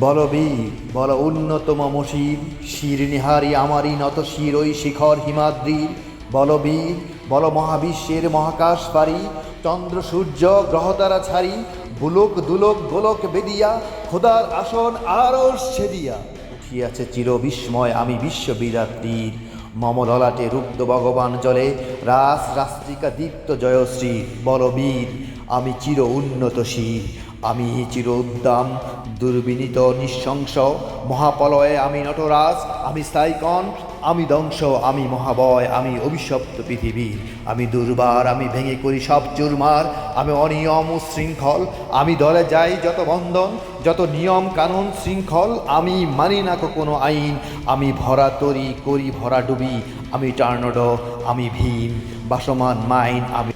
বলবীর বল উন্নতম মশির, শির নিহারি আমারই নত শির ওই শিখর হিমাদ্রির। বলবীর বল মহাবিশ্বের মহাকাশ পারি চন্দ্র, সূর্য গ্রহতারা ছাড়ি বুলোক দুলোক, গোলক বেদিয়া, খোদার আসন আরও সেদিয়া। উঠিয়াছে চির বিস্ময় আমি বিশ্ববিরাত্রীর। মম ললাটে রুগ্ধ ভগবান জলে, রাস, রাস্ত্রিকা দীপ্ত জয়শ্রী বলবীর আমি চির উন্নত শির। আমি চির উদ্দাম দুর্বিনীত, নিঃশংস, মহাপলয়ে আমি নটরাজ, আমি স্থায়ীকণ, আমি দংশ আমি মহাবয়, আমি অভিশপ্ত পৃথিবী, আমি দুর্বার, আমি ভেঙে করি সব চুরমার, আমি অনিয়ম ও শৃঙ্খল, আমি দলে যাই যত বন্ধন, যত নিয়ম কানুন শৃঙ্খল, আমি মানি না কোনো আইন, আমি ভরা তরি করি ভরা ডুবি, আমি টার্নড, আমি ভীম, বাসমান মাইন, আমি